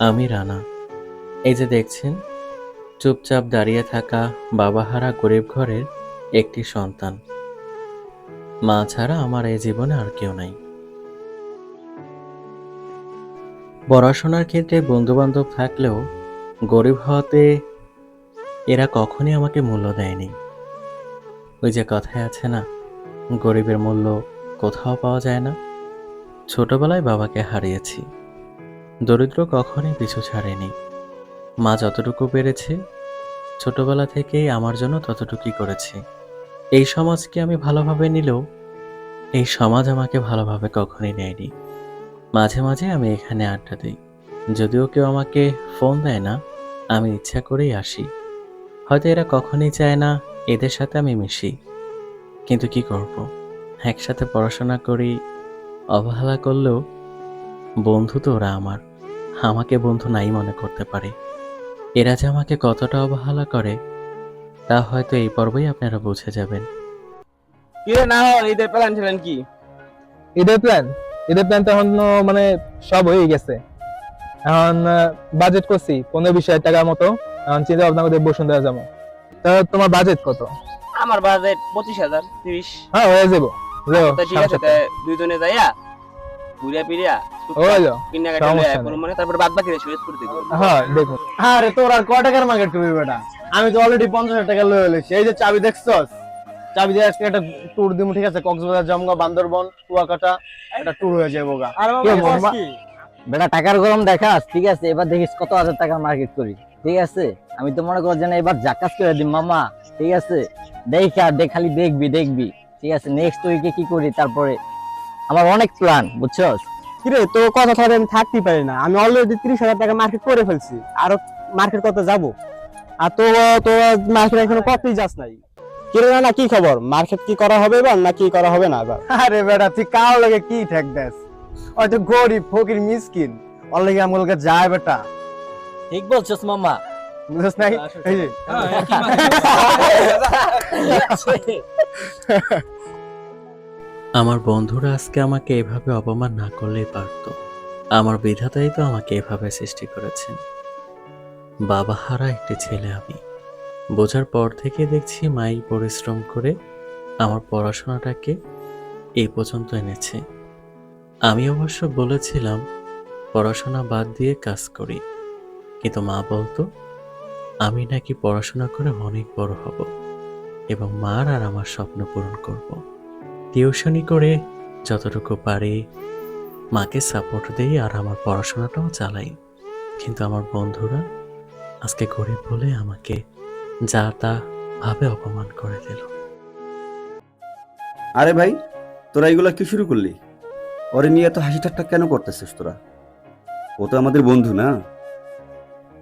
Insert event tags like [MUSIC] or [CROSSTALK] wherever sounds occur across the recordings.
আমি রানা। এই যে দেখছেন, চুপচাপ দাঁড়িয়ে থাকা বাবাহারা গরিব ঘরের একটি সন্তান। মা ছাড়া আমার এই জীবনে আর কেউ নাই। পড়াশোনার ক্ষেত্রে বন্ধুবান্ধব থাকলেও গরিব হওয়াতে এরা কখনই আমাকে মূল্য দেয়নি। ওই যে কথায় আছে না, গরিবের মূল্য কোথাও পাওয়া যায় না। ছোটবেলায় বাবাকে হারিয়েছি। দরিদ্র কখনই পিছু ছাড়েনি। মা যতটুকু পেরেছে, ছোটবেলা থেকেই আমার জন্য ততটুকুই করেছে। এই সমাজকে আমি ভালোভাবে নিলেও, এই সমাজ আমাকে ভালোভাবে কখনই নেয়নি। মাঝে মাঝে আমি এখানে আড্ডা দিই। যদিও কেউ আমাকে ফোন দেয় না, আমি ইচ্ছা করেই আসি। হয়তো এরা কখনই চায় না, এদের সাথে আমি মিশি। কিন্তু কি করব? একসাথে পড়াশোনা করি, অবহেলা করলেও বন্ধু তো ওরা আমার। আমাকে বন্ধু নাই মনে করতে পারে। এরা যে আমাকে কতটা অবহেলা করে তা হয়তো এই পর্বেই আপনারা বুঝে যাবেন। কিরে না হয় ঈদের প্ল্যান ছিলেন কি? ঈদের প্ল্যান ঈদের প্ল্যান তো এখন মানে সব হয়ে গেছে। এখন বাজেট করছি পনেরো বিশ হাজার টাকার মতো। এখন চিন্তা ভাবনা করে বসুন্ধরা যাব। তা তোমার বাজেট কত? আমার বাজেট পঁচিশ হাজার তিরিশ। হ্যাঁ হয়ে যাব। যাও, তো ঠিক আছে দুইজনে যাইয়া ফিরিয়া কিনাকাটা সমস্যা লইয়া মানে তারপরে বাদ বাকি হ্যাঁ আরে তোর আর কয় টাকার মার্কেট করবি বেটা? আমি তো অলরেডি পঞ্চাশ হাজার টাকা লয়ে এলেছি। এই যে চাবি দেখছস? চাবি দিয়ে আজকে একটা ট্যুর দিব ঠিক আছে? কক্সবাজার জমগা বান্দরবন কুয়াকাটা একটা ট্যুর হয়ে যাবে কে বলব? বেটা টাকার গরম দেখাস ঠিক আছে? এবার দেখিস কত হাজার টাকা মার্কেট করি ঠিক আছে? আমি তো মনে করি যে না এবার জাকাজ করে দিম মামা ঠিক আছে? দেখা দেখ খালি দেখবি দেখবি ঠিক আছে? নেক্সট উইকে কি করি তারপরে আমার অনেক প্ল্যান বুঝছস? কিরে তোর কথা ছাড়া আমি থাকতেই পারি না। আমি অলরেডি তিরিশ হাজার টাকা মার্কেট করে ফেলছি। আরও মার্কেট করতে যাব। আর তো তো মার্কেট এখনও কতই যাস নাই। কিরে না কি খবর? মার্কেট কি করা হবে এবার না কি করা হবে না এবার? আরে বেটা তুই কার লাগে কি ঠেক দেস? হয়তো গরিব ফকির মিসকিন। ওর লাগে আমার লগে যায় বেটা। ঠিক বলছস মামা বুঝছ নাই? এই যে। [LAUGHS] [LAUGHS] আমার বন্ধুরা আজকে আমাকে এভাবে অপমান না করলেই পারত। আমার বিধাতাই তো আমাকে এভাবে সৃষ্টি করেছেন। বাবা হারা একটি ছেলে আমি। বোঝার পর থেকে দেখছি মাই পরিশ্রম করে আমার পড়াশোনাটাকে এই পর্যন্ত এনেছে। আমি অবশ্য বলেছিলাম, পড়াশোনা বাদ দিয়ে কাজ করি। কিন্তু মা বলতো, আমি নাকি পড়াশোনা করে অনেক বড় হব এবং মার আর আমার স্বপ্ন পূরণ করব। টিউশনি করে যতটুকু পারি, মাকে সাপোর্ট দেই আর আমার পড়াশোনাটাও চালাই। কিন্তু আমার বন্ধুরা আজকে গরিব বলে আমাকে যা তা ভাবে অপমান করে দিল। আরে ভাই, তোরা এগুলা কি শুরু করলি? ওরে নিয়ে এত হাসি ঠাট্টা কেন করতেছিস তোরা? ও তো আমাদের বন্ধু না?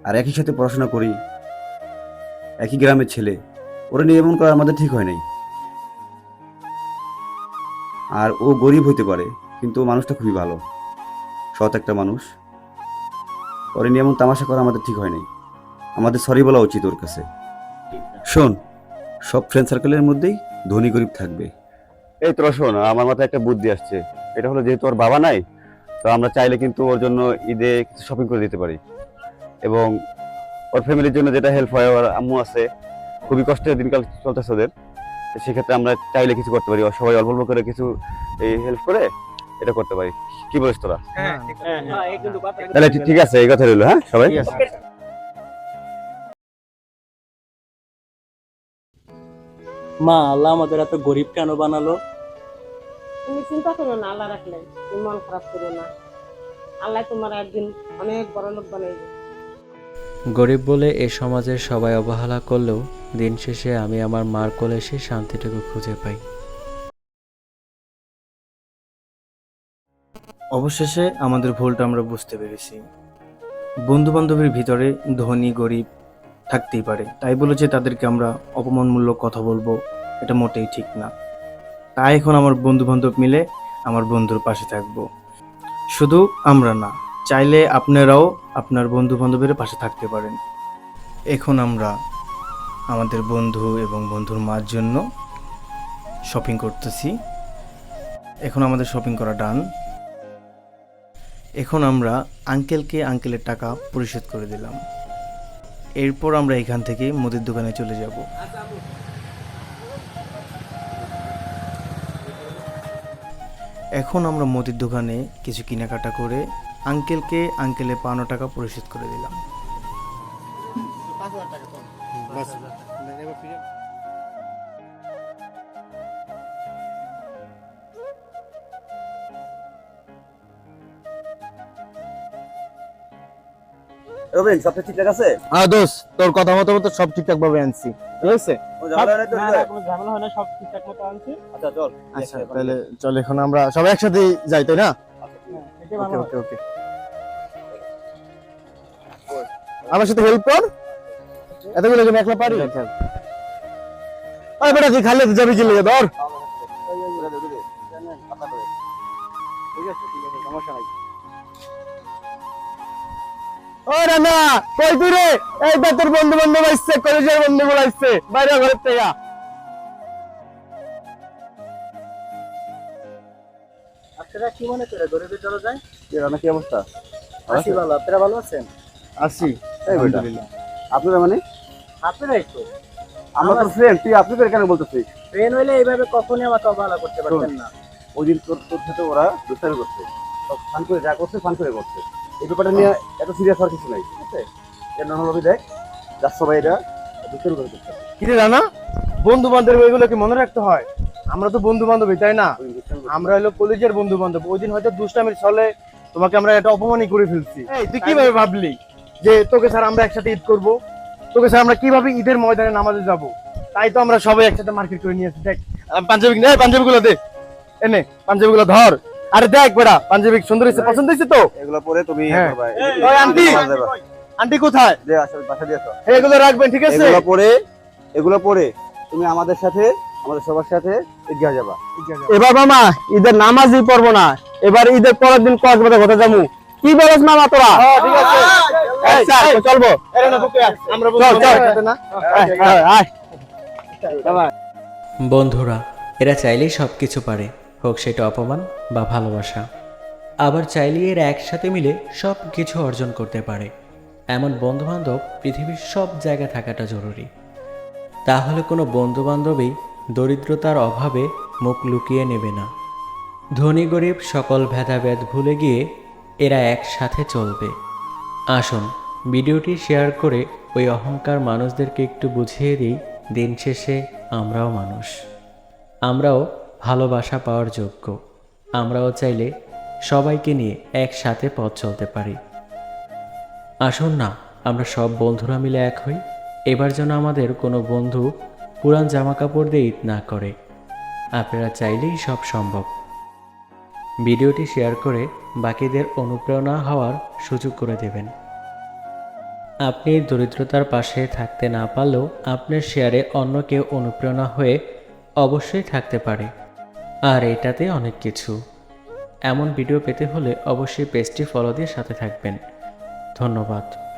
আর একই সাথে পড়াশোনা করি, একই গ্রামের ছেলে, ওরা নিয়ে এমন করা আমাদের ঠিক হয় নাই। আর ও গরিব হইতে পারে, কিন্তু মানুষটা খুবই ভালো। সৎ একটা মানুষ। পরে নিয়ে এমন তামাশা করা আমাদের ঠিক হয় নাই। আমাদের সরি বলা উচিত ওর কাছে। শোন, সব ফ্রেন্ড সার্কেলের মধ্যেই ধনী গরিব থাকবে। এই তোরা শোন, আমার মাথায় একটা বুদ্ধি আসছে। এটা হলো যেহেতু ওর বাবা নাই, তো আমরা চাইলে কিন্তু ওর জন্য ঈদে কিছু শপিং করে দিতে পারি। এবং ওর ফ্যামিলির জন্য যেটা হেল্প হয়, ওর আম্মু আছে, খুবই কষ্টের দিনকাল চলতেছে ওদের। সেক্ষেত্রে আমরা চাইলে কিছু করতে পারি। সবাই অল্প অল্প করে কিছু এই হেল্প করে এটা করতে পারি। কি বলিস তোরা? তাহলে ঠিক- ঠিক আছে এই কথা রইল হ্যাঁ সবাই? মা আল্লাহ আমাদের এত গরিব কেন বানালো? তুমি চিন্তা করো না আল্লাহ রাখলে। তুমি মন খারাপ করো না। আল্লাহ তোমার একদিন অনেক বড় লোক বানাইবে। গরিব বলে এ সমাজের সবাই অবহেলা করলেও দিন শেষে আমি আমার মার কোলে এসে শান্তিটুকু খুঁজে পাই। অবশেষে আমাদের ভুলটা আমরা বুঝতে পেরেছি। বন্ধু বান্ধবের ভিতরে ধনী, গরিব থাকতেই পারে। তাই বলে যে তাদেরকে আমরা অপমানমূলক কথা বলব, এটা মোটেই ঠিক না। তাই এখন আমার বন্ধু বান্ধব মিলে আমার বন্ধুর পাশে থাকব। শুধু আমরা না চাইলে আপনারাও আপনার বন্ধু বান্ধবের পাশে থাকতে পারেন। এখন আমরা আমাদের বন্ধু এবং বন্ধুর মার জন্য শপিং করতেছি। এখন আমাদের শপিং করা ডান এখন আমরা আঙ্কেলকে আঙ্কেলের টাকা পরিশোধ করে দিলাম। এরপর আমরা এখান থেকে মুদির দোকানে চলে যাব। এখন আমরা মুদির দোকানে কিছু কেনাকাটা করে আঙ্কেলকে আঙ্কেলের পাঁনো টাকা পরিশোধ করে দিলাম। রবিন ঠিকঠাক আছে? হ্যাঁ দোস্ত তোর কথা মতো মতো সব ঠিকঠাক ভাবে আনছি। ঠিক আছে ঝামেলা হয় না সব ঠিকঠাক মতো আনছি। আচ্ছা চল আচ্ছা তাহলে চল এখন আমরা সবাই একসাথে যাই তাই না? ওকে ওকে ওকে। আমার সাথে হেল্প কর। এতগুলো একলা পারি? আরে বেটা তুই খালি যাবি কি লিগে ধর। ও রানা কই তুই রে? এই তোর বন্ধু বান্ধব আসছে কলেজের বন্ধু গুলো আসছে বাইরে ঘরের থেকে। কি মনে করে গরিবের চলে যায়? কি রানা কি অবস্থা? আসি ভালো আপনারা ভালো আছেন? আসি এই বেটা। আপনারা মানে? আপনারাই তো। আমরা তো ফ্রেন্ড তুই আপনাদের কেন বলতেছিস? ট্রেন হইলে এইভাবে কখনই আমাকে অবহেলা করতে পারতেন না। ওই দিন তোর তোর সাথে ওরা দুষ্টামি করছে। ফান করে যা করছে ফান করে করছে। এই ব্যাপারটা নিয়ে এত সিরিয়াস হওয়ার কিছু নাই ঠিক আছে? এটা দেখ যার সবাই এটা দুষ্টামি করে করছে কিরে রানা বন্ধু বান্ধব এগুলো কি মনে রাখতে হয়? আমরা তো বন্ধু বান্ধবই তাই না। আমরা হলো কলেজের বন্ধু বান্ধব ওই দিন হয়তো দুষ্টামির ছলে তোমাকে আমরা এটা অপমানই করে ফেলছি। তুই কীভাবে ভাবলি? যে তোকে স্যার আমরা একসাথে ঈদ করব। তোকে স্যার আমরা কীভাবে ঈদের ময়দানে নামাজে যাব? তাই তো আমরা সবাই একসাথে মার্কেট করে নিয়েছি দেখ পাঞ্জাবি নে পাঞ্জাবি গুলো দে। এনে পাঞ্জাবি গুলো ধর। আরে দেখ বেড়া পাঞ্জাবি সুন্দর হয়েছে। পছন্দ হয়েছে তো? এগুলো পরে তুমি ইয়ে হ্যাঁ। ওই আন্টি। আন্টি কোথায়? দে আসলে বাসা দিয়ে আসো। এগুলো রাখবেন ঠিক আছে? এগুলো পরে এগুলো পরে তুমি আমাদের সাথে আমাদের সবার সাথে ঈদগাহ যাবা। এবার মামা ঈদের নামাজই পড়ব না। এবার ঈদের পরের দিন কক্সবাজার ঘুরতে যাব কি বলছ মামা তোরা? ঠিক আছে। আচ্ছা চলবো। বন্ধুরা এরা চাইলেই সব কিছু পারে হোক সেটা অপমান বা ভালোবাসা। আবার চাইলে এরা একসাথে মিলে সব কিছু অর্জন করতে পারে। এমন বন্ধুবান্ধব পৃথিবীর সব জায়গায় থাকাটা জরুরি। তাহলে কোনো বন্ধুবান্ধবই দরিদ্রতার অভাবে মুখ লুকিয়ে নেবে না। ধনী গরিব সকল ভেদাভেদ ভুলে গিয়ে এরা একসাথে চলবে। আসুন, ভিডিওটি শেয়ার করে ওই অহংকার মানুষদেরকে একটু বুঝিয়ে দিই, দিন শেষে আমরাও মানুষ। আমরাও ভালোবাসা পাওয়ার যোগ্য। আমরাও চাইলে সবাইকে নিয়ে একসাথে পথ চলতে পারি। আসুন না, আমরা সব বন্ধুরা মিলে এক হই। এবার যেন আমাদের কোনো বন্ধু পুরান জামা কাপড় দিয়ে ঈদ না করে। আপনারা চাইলেই সব সম্ভব। ভিডিওটি শেয়ার করে বাকিদের অনুপ্রেরণা হওয়ার সুযোগ করে দেবেন। আপনি দরিদ্রতার পাশে থাকতে না পারলেও আপনার শেয়ারে অন্য কেউ অনুপ্রেরণা হয়ে অবশ্যই থাকতে পারে। আর এটাতে অনেক কিছু। এমন ভিডিও পেতে হলে অবশ্যই পেজটি ফলো দিয়ে সাথে থাকবেন। ধন্যবাদ।